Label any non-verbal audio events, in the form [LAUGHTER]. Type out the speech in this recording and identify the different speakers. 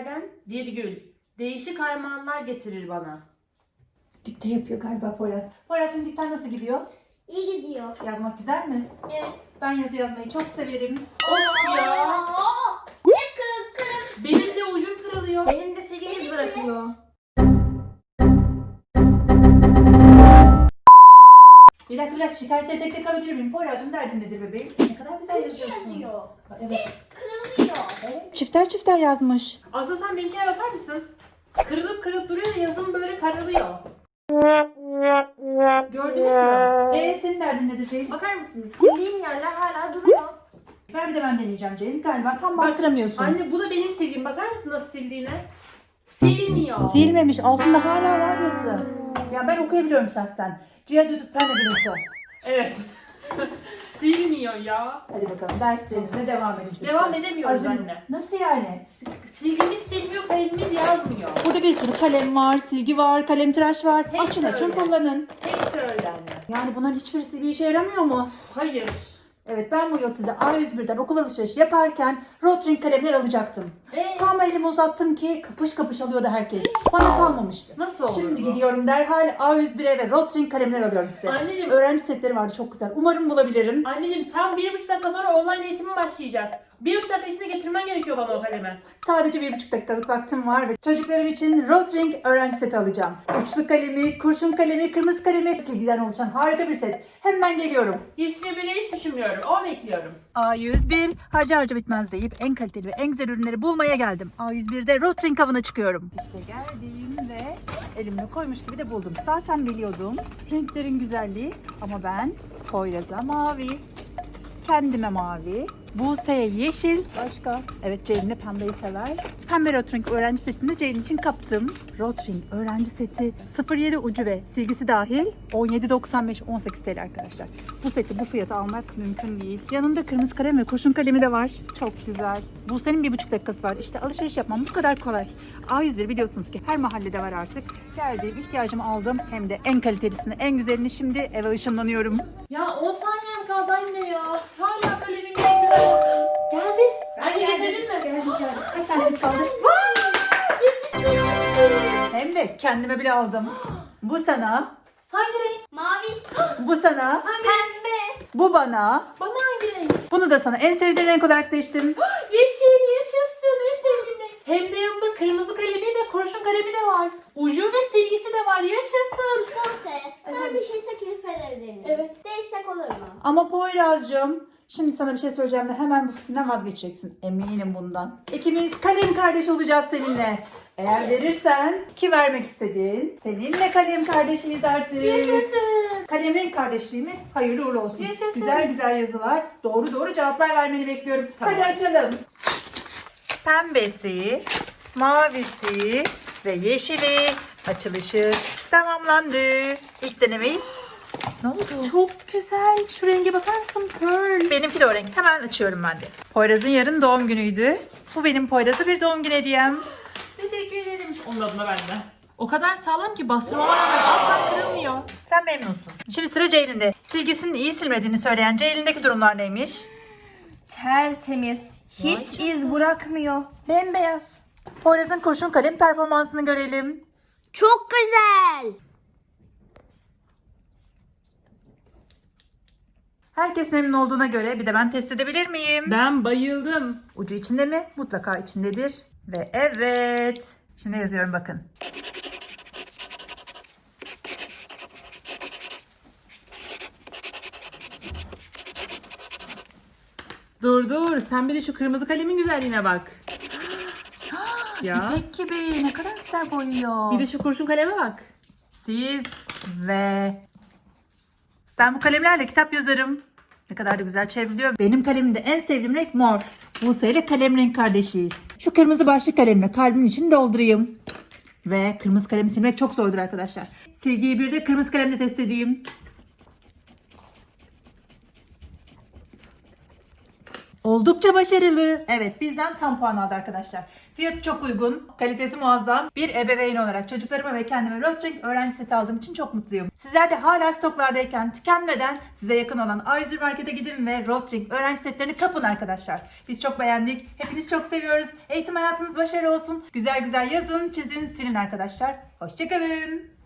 Speaker 1: yerlerden virgül. Değişik armağanlar getirir bana.
Speaker 2: Dikte yapıyor galiba Poyraz. Poyraz'cığım dikten nasıl gidiyor?
Speaker 3: İyi gidiyor.
Speaker 2: Yazmak güzel mi?
Speaker 3: Evet.
Speaker 2: Ben yazı yazmayı çok severim.
Speaker 1: Of ya.
Speaker 3: Hep kırık kırık.
Speaker 1: Benim de ucum kırılıyor.
Speaker 3: Benim de silgimiz bırakıyor.
Speaker 2: Bir dakika bir dakika şikayetleri tek tek alabilir miyim? Poyraz'cığım derdin nedir bebeğim? Ne kadar güzel yazıyorsun.
Speaker 3: Yazıyor.
Speaker 2: Evet. Çifter çifter yazmış.
Speaker 1: Aslı sen benimkine bakar mısın? Kırılıp kırılıp duruyor yazım böyle kararıyor. Gördünüz mü?
Speaker 2: Ee senin derdin nedir Ceylin?
Speaker 1: Bakar mısınız? Sildiğim yerler hala duruyor.
Speaker 2: Ver bir de ben deneyeceğim Ceylin. Galiba tam bastıramıyorsun.
Speaker 1: Anne bu da benim sildiğim. Bakar mısın nasıl sildiğine? Silmiyor.
Speaker 2: Silmemiş. Altında hala var yazı. Ya ben okuyabiliyorum şahsen. Cihat Yusuf Pembe Gülüntü.
Speaker 1: Evet. Silmiyor ya.
Speaker 2: Hadi bakalım derslerimize devam edelim. çocuklar.
Speaker 1: Devam edemiyoruz
Speaker 2: Azim-
Speaker 1: anne.
Speaker 2: Nasıl yani?
Speaker 1: Silgimiz silmiyor, kalemimiz yazmıyor.
Speaker 2: Burada bir sürü kalem var, silgi var, kalem tıraş var.
Speaker 1: Hepsi
Speaker 2: açın açın
Speaker 1: öyle.
Speaker 2: kullanın.
Speaker 1: Hepsi öyle anne.
Speaker 2: Yani bunların hiçbirisi bir işe yaramıyor mu?
Speaker 1: Hayır.
Speaker 2: Evet ben bu yıl size A101'den okul alışverişi yaparken Rotring kalemler alacaktım.
Speaker 1: Ee,
Speaker 2: Tam elimi uzattım ki kapış kapış alıyordu herkes. Bana kalmamıştı.
Speaker 1: Nasıl olur
Speaker 2: Şimdi
Speaker 1: bu?
Speaker 2: gidiyorum derhal A101'e ve Rotring kalemler alıyorum size.
Speaker 1: Anneciğim-
Speaker 2: Öğrenci setleri vardı çok güzel. Umarım bulabilirim.
Speaker 1: Anneciğim tam bir buçuk dakika sonra online eğitimim başlayacak. Bir buçuk dakika içinde getirmen gerekiyor bana o kalemi.
Speaker 2: Sadece bir buçuk dakikalık vaktim var ve çocuklarım için Rotring öğrenci seti alacağım. Uçlu kalemi, kurşun kalemi, kırmızı kalemi, silgiden oluşan harika bir set. Hemen geliyorum.
Speaker 1: Yetiştirebilmeyi hiç düşünmüyorum. O bekliyorum.
Speaker 2: A101 harca harca bitmez deyip en kaliteli ve en güzel ürünleri bulmaya geldim. A101'de Rotring avına çıkıyorum. İşte geldim ve elimle koymuş gibi de buldum. Zaten biliyordum renklerin güzelliği ama ben Poyraz'a mavi, kendime mavi, Buse'ye yeşil, başka? Evet Ceylin de pembeyi sever. Pembe Rotring öğrenci setini Ceylin için kaptım. Rotring öğrenci seti 07 ucu ve silgisi dahil 17.95 18 TL arkadaşlar. Bu seti bu fiyata almak mümkün değil. Yanında kırmızı kalem ve kurşun kalemi de var. Çok güzel. Buse'nin bir buçuk dakikası var. İşte alışveriş yapmam bu kadar kolay. A101 biliyorsunuz ki her mahallede var artık. Geldiğim ihtiyacımı aldım. Hem de en kalitelisini, en güzelini şimdi eve ışınlanıyorum.
Speaker 1: Ya 10 saniyem kaldı anne ya. Hala kalemim geldi. Geldi. Anne getirdin mi?
Speaker 2: Geldim geldim. Kaç saniyemiz kaldı?
Speaker 1: Yetişmiyorsun.
Speaker 2: Hem de kendime bile aldım. Bu sana,
Speaker 1: Hangi renk?
Speaker 3: Mavi.
Speaker 2: bu sana,
Speaker 1: Hangi renk?
Speaker 3: Pembe.
Speaker 2: bu bana.
Speaker 1: Bana hangi renk?
Speaker 2: Bunu da sana en sevdiğin renk olarak seçtim. [GASPS]
Speaker 1: Yeşil yaşasın en sevdiğim renk. Hem de yanında kırmızı kalemi de kurşun kalemi de var. Ucu ve silgisi de var yaşasın.
Speaker 3: Buse. Sen bir şey teklif edebilir miyim?
Speaker 1: Evet.
Speaker 3: Değişsek olur mu?
Speaker 2: Ama Poyraz'cığım şimdi sana bir şey söyleyeceğim ve hemen bu fikrinden vazgeçeceksin. Eminim bundan. İkimiz kalem kardeş olacağız seninle. Eğer verirsen ki vermek istediğin seninle kalem kardeşiyiz artık.
Speaker 1: Yaşasın.
Speaker 2: Kalem renk kardeşliğimiz hayırlı uğurlu olsun.
Speaker 1: Yaşasın.
Speaker 2: Güzel güzel yazılar, doğru doğru cevaplar vermeni bekliyorum. Hadi açalım. Pembesi, mavisi ve yeşili açılışı tamamlandı. İlk denemeyi ne oldu?
Speaker 1: Çok güzel. Şu renge bakar mısın? Pearl.
Speaker 2: Benimki de o renk. Hemen açıyorum ben de. Poyraz'ın yarın doğum günüydü. Bu benim Poyraz'a bir doğum günü hediyem.
Speaker 1: Teşekkür ederim. Onun adına bende. O kadar sağlam ki bastırmama rağmen asla kırılmıyor.
Speaker 2: Sen memnunsun. Şimdi sıra Ceylin'de. Silgisinin iyi silmediğini söyleyen Ceylin'deki durumlar neymiş?
Speaker 3: Tertemiz. Hiç iz bırakmıyor. Bembeyaz.
Speaker 2: Poyraz'ın kurşun kalem performansını görelim.
Speaker 3: Çok güzel.
Speaker 2: Herkes memnun olduğuna göre bir de ben test edebilir miyim?
Speaker 1: Ben bayıldım.
Speaker 2: Ucu içinde mi? Mutlaka içindedir. Ve evet. Şimdi yazıyorum bakın.
Speaker 1: Dur dur. Sen bir de şu kırmızı kalemin güzelliğine bak. [GASPS] ya.
Speaker 2: İpek gibi ne kadar güzel boyuyor.
Speaker 1: Bir de şu kurşun kaleme bak.
Speaker 2: Siz ve ben bu kalemlerle kitap yazarım. Ne kadar da güzel çevriliyor. Benim kalemimde en sevdiğim renk mor. Buse ile kalem renk kardeşiyiz. Şu kırmızı başlık kalemle kalbimin içini doldurayım. Ve kırmızı kalemi silmek çok zordur arkadaşlar. Silgiyi bir de kırmızı kalemle test edeyim. Oldukça başarılı. Evet bizden tam puan aldı arkadaşlar. Fiyatı çok uygun, kalitesi muazzam. Bir ebeveyn olarak çocuklarıma ve kendime Rotring öğrenci seti aldığım için çok mutluyum. Sizler de hala stoklardayken tükenmeden size yakın olan A101 Market'e gidin ve Rotring öğrenci setlerini kapın arkadaşlar. Biz çok beğendik. Hepiniz çok seviyoruz. Eğitim hayatınız başarılı olsun. Güzel güzel yazın, çizin, silin arkadaşlar. Hoşçakalın.